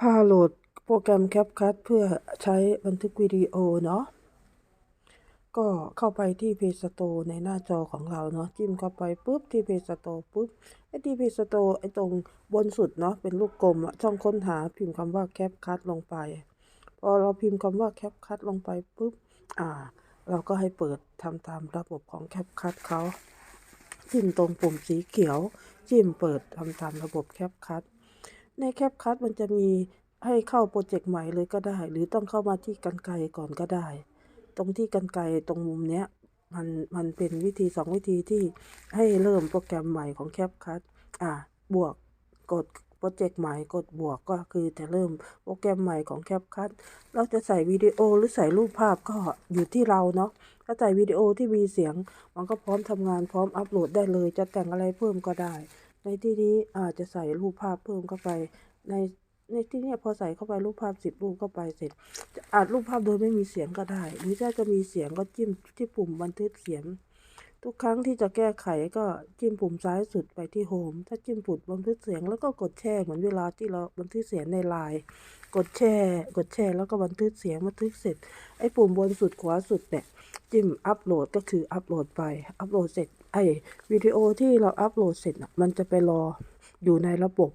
พาโหลดโปรแกรม CapCut เพื่อใช้บันทึกวิดีโอเนาะ ก็เข้าไปที่ Play Store ในหน้าจอของเราเนาะ จิ้มเข้าไปปุ๊บที่ Play Store ปุ๊บ ไอ้ที่ Play Store ไอ้ตรงบนสุดเนาะ เป็นลูกกลมช่องค้นหาพิมพ์คำว่า CapCut ลงไป พอเราพิมพ์คำว่า CapCut ลงไปปุ๊บ อ่า เราก็ให้เปิดทำตามระบบของ CapCut เขาจิ้มตรงปุ่มสีเขียว จิ้มเปิดทำตามระบบ CapCut ใน CapCut มันจะมีให้เข้าโปรเจกต์ใหม่เลยก็ได้ หรือต้องเข้ามาที่กรรไกรก่อนก็ได้ ตรงที่กรรไกรตรงมุมเนี้ยมันมันเป็นวิธีสองวิธีที่ให้เริ่มโปรแกรมใหม่ของ CapCut อ่าบวกกดโปรเจกต์ใหม่กดบวกก็คือจะเริ่มโปรแกรมใหม่ของ CapCut เราจะใส่วิดีโอหรือใส่รูปภาพก็อยู่ที่เราเนาะถ้าใส่วิดีโอที่มีเสียง มันก็พร้อมทำงานพร้อมอัปโหลดได้เลย จะแต่งอะไรเพิ่มก็ได้ ในที่นี้อาจจะใส่รูปภาพเพิ่มเข้าไป ในในที่นี้พอใส่เข้าไปรูปภาพสิบรูปเข้าไปเสร็จจะอัดรูปภาพโดยไม่มีเสียงก็ได้ หรือถ้าจะมีเสียงก็จิ้มที่ปุ่มบันทึกเสียง ทุกครั้งที่จะแก้ไขก็จิ้มปุ่มซ้ายสุดไปที่โฮม ถ้าจิ้มปุ่มบันทึกเสียงแล้วก็กดแช่เหมือนเวลาที่เราบันทึกเสียงในไลน์กดแช่กดแช่แล้วก็บันทึกเสียงบันทึกเสร็จ ไอ้ปุ่มบนสุดขวาสุดเนี่ยจิ้มอัปโหลดก็คืออัปโหลดไป อัปโหลดเสร็จไอ้วิดีโอที่เราอัปโหลดเสร็จมันจะไปรออยู่ในระบบ